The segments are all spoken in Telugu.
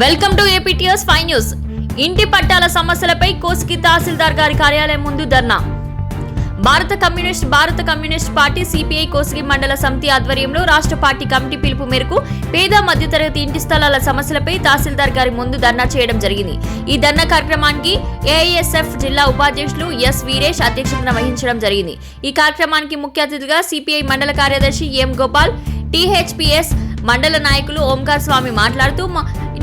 Welcome to APTS five news. ఇంటి పట్టాల సమస్యలపై కోసికి తహసీల్దార్ గారి కార్యాలయం ముందు ధర్నా. భారత కమ్యూనిస్ట్ భారత కమ్యూనిస్ట్ పార్టీ సిపిఐ కోసిగి మండల సమితి ఆధ్వర్యంలో రాష్ట్ర పార్టీ కమిటీ పిలుపు మేరకు పేద మధ్యతరగతి ఇంటి స్థలాల సమస్యలపై తహసీల్దార్ గారి ముందు ధర్నా చేయడం జరిగింది. ఈ ధర్నా కార్యక్రమానికి ఏఐఎస్ఎఫ్ జిల్లా ఉపాధ్యక్షులు ఎస్ వీరేష్ అధ్యక్షతన వహించడం జరిగింది. ఈ కార్యక్రమానికి ముఖ్య అతిథిగా సిపిఐ మండల కార్యదర్శి ఎం గోపాల్ టీహెచ్పిఎస్ మండల నాయకులు ఓంకార్ స్వామి మాట్లాడుతూ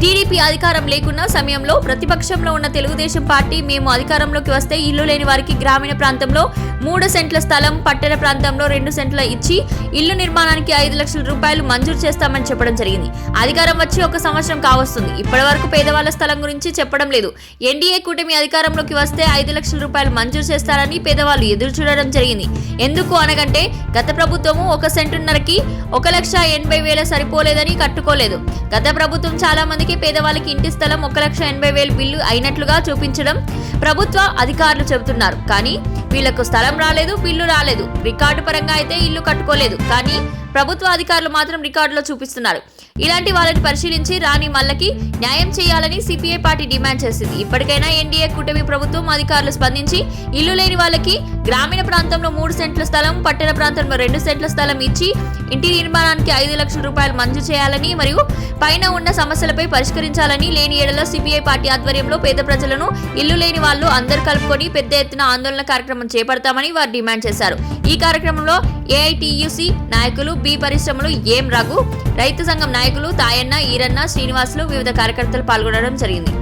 టీడీపీ అధికారం లేకున్న సమయంలో ప్రతిపక్షంలో ఉన్న తెలుగుదేశం పార్టీ మేము అధికారంలోకి వస్తే ఇల్లు లేని వారికి గ్రామీణ ప్రాంతంలో మూడు సెంట్ల స్థలం పట్టణ ప్రాంతంలో రెండు సెంట్ల ఇచ్చి ఇల్లు నిర్మాణానికి ఐదు లక్షల రూపాయలు మంజూరు చేస్తామని చెప్పడం జరిగింది. అధికారం వచ్చి ఒక సంవత్సరం కావస్తుంది. ఇప్పటి వరకు పేదవాళ్ళ స్థలం గురించి చెప్పడం లేదు. ఎన్డీఏ కూటమి అధికారంలోకి వస్తే ఐదు లక్షల రూపాయలు మంజూరు చేస్తారని పేదవాళ్ళు ఎదురు చూడడం జరిగింది. ఎందుకు అనగంటే గత ప్రభుత్వము ఒక సెంటున్నరకి ఒక లక్ష ఎనభై వేల సరిపోలేదని కట్టుకోలేదు. గత ప్రభుత్వం చాలా మందికి పేదవాళ్ళకి ఇంటి స్థలం ఒక లక్ష ఎనభై వేలు బిల్లు అయినట్లుగా చూపించడం ప్రభుత్వ అధికారులు చెబుతున్నారు. కానీ వీళ్ళకు స్థలం రాలేదు బిల్లు రాలేదు. రికార్డు పరంగా అయితే ఇల్లు కట్టుకోలేదు. కానీ ప్రభుత్వ అధికారులు మాత్రం రికార్డులో చూపిస్తున్నారు. ఇలాంటి వాళ్ళని పరిశీలించి రాని మల్లకి న్యాయం చేయాలని సిపిఐ పార్టీ డిమాండ్ చేసింది. ఇప్పటికైనా ఎన్డీఏ కూటమి ప్రభుత్వం అధికారులు స్పందించి ఇల్లు లేని వాళ్ళకి గ్రామీణ ప్రాంతంలో మూడు సెంట్ల స్థలం పట్టణ ప్రాంతంలో రెండు సెంట్ల స్థలం ఇచ్చి ఇంటి నిర్మాణానికి ఐదు లక్షల రూపాయలు మంజూరు చేయాలని మరియు పైన ఉన్న సమస్యలపై పరిష్కరించాలని లేని ఏడలో సిపిఐ పార్టీ ఆధ్వర్యంలో పేద ప్రజలను ఇల్లు లేని వాళ్ళు అందరు కలుపుకొని పెద్ద ఎత్తున ఆందోళన కార్యక్రమం చేపడతామని వారు డిమాండ్ చేశారు. ఈ కార్యక్రమంలో ఏఐటియుసి నాయకులు బి పరిశ్రమలు ఏం రఘు రైతు సంఘం నాయకులు తాయన్న ఈరన్న శ్రీనివాసులు వివిధ కార్యకర్తలు పాల్గొనడం జరిగింది.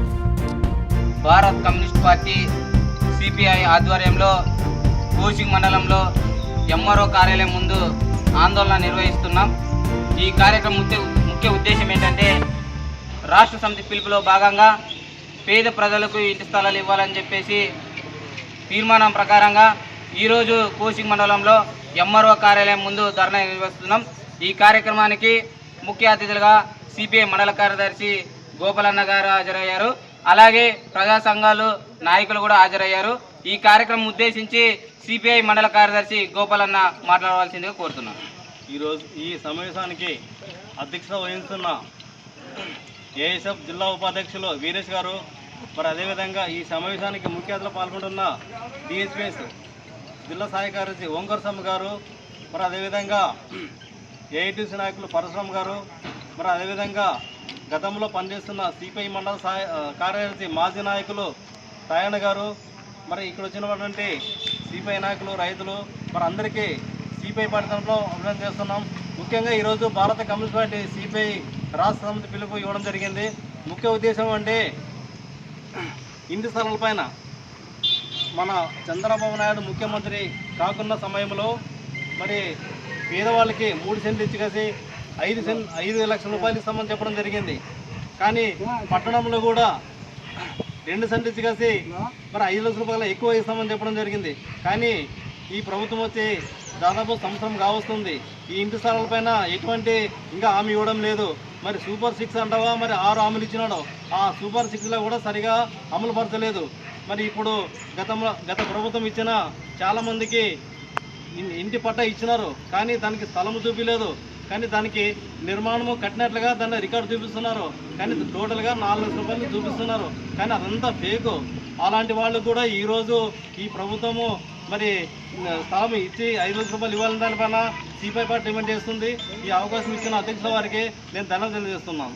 భారత్ కమ్యూనిస్ట్ పార్టీ సిపిఐ ఆధ్వర్యంలో కోచింగ్ మండలంలో ఎంఆర్ఓ కార్యాలయం ముందు ఆందోళన నిర్వహిస్తున్నాం. ఈ కార్యక్రమం ముఖ్య ముఖ్య ఉద్దేశం ఏంటంటే రాష్ట్ర సమితి పిలుపులో భాగంగా పేద ప్రజలకు ఇంటి స్థలాలు ఇవ్వాలని చెప్పేసి తీర్మానం ప్రకారంగా ఈరోజు కోచింగ్ మండలంలో ఎంఆర్ఓ కార్యాలయం ముందు ధర్నా నిర్వహిస్తున్నాం. ఈ కార్యక్రమానికి ముఖ్య అతిథులుగా సిపిఐ మండల కార్యదర్శి గోపాలన్న గారు హాజరయ్యారు. అలాగే ప్రజా సంఘాలు నాయకులు కూడా హాజరయ్యారు. ఈ కార్యక్రమం ఉద్దేశించి సిపిఐ మండల కార్యదర్శి గోపాలన్న మాట్లాడవలసిందిగా కోరుతున్నాను ఈరోజు ఈ సమావేశానికి అధ్యక్షత వహిస్తున్న ఏఎస్ఎఫ్ జిల్లా ఉపాధ్యక్షులు వీరేష్ గారు. మరి అదేవిధంగా ఈ సమావేశానికి ముఖ్య అతిథులు పాల్గొంటున్న డిఎస్పీఎస్ జిల్లా సహాయ కార్యదర్శి ఓంకర్ స్వామి గారు మరి అదేవిధంగా ఏఐటీసీ నాయకులు పరశురామ్ గారు మరి అదేవిధంగా గతంలో పనిచేస్తున్న సిపిఐ మండల సహాయ కార్యదర్శి మాజీ నాయకులు తాయన్న గారు మరి ఇక్కడ వచ్చినటువంటి సిపిఐ నాయకులు రైతులు మరి అందరికీ సిపిఐ పార్టీ తరఫున అభినందన చేస్తున్నాం. ముఖ్యంగా ఈరోజు భారత కమ్యూనిస్ట్ పార్టీ సిపిఐ రాష్ట్ర సమితి పిలుపు ఇవ్వడం జరిగింది. ముఖ్య ఉద్దేశం అంటే ఇంటి స్థలాలపైన మన చంద్రబాబు నాయుడు ముఖ్యమంత్రి కాకున్న సమయంలో మరి పేదవాళ్ళకి మూడు సెంట్లు ఇచ్చి కలిసి ఐదు సెంట్ ఐదు లక్షల రూపాయలు ఇస్తామని చెప్పడం జరిగింది. కానీ పట్టణంలో కూడా రెండు సెంట్లు ఇచ్చి కలిసి మరి ఐదు లక్షల రూపాయలు ఎక్కువ ఇస్తామని చెప్పడం జరిగింది. కానీ ఈ ప్రభుత్వం వచ్చి దాదాపు సంవత్సరం కావస్తుంది. ఈ ఇంటి స్థలాలపైన ఎటువంటి ఇంకా హామీ ఇవ్వడం లేదు. మరి సూపర్ సిక్స్ అంటావా? మరి ఆరు హామీలు ఇచ్చినాడు ఆ సూపర్ సిక్స్లో కూడా సరిగా అమలు పరచలేదు. మరి ఇప్పుడు గతంలో గత ప్రభుత్వం ఇచ్చిన చాలామందికి ఇంటి పట్టా ఇచ్చినారు. కానీ దానికి స్థలము చూపించలేదు కానీ దానికి నిర్మాణము కట్టినట్లుగా దాన్ని రికార్డు చూపిస్తున్నారు. కానీ టోటల్గా నాలుగు లక్షల రూపాయలు చూపిస్తున్నారు. కానీ అదంతా ఫేకు. అలాంటి వాళ్ళు కూడా ఈరోజు ఈ ప్రభుత్వము మరి స్థలం ఇచ్చి ఐదు లక్షల రూపాయలు ఇవ్వాలని దానిపైన సిపిఐ పార్టీ డిమాండ్ చేస్తుంది. ఈ అవకాశం ఇచ్చిన అధ్యక్షుల వారికి నేను ధన్యవాదాలు తెలియజేస్తున్నాను.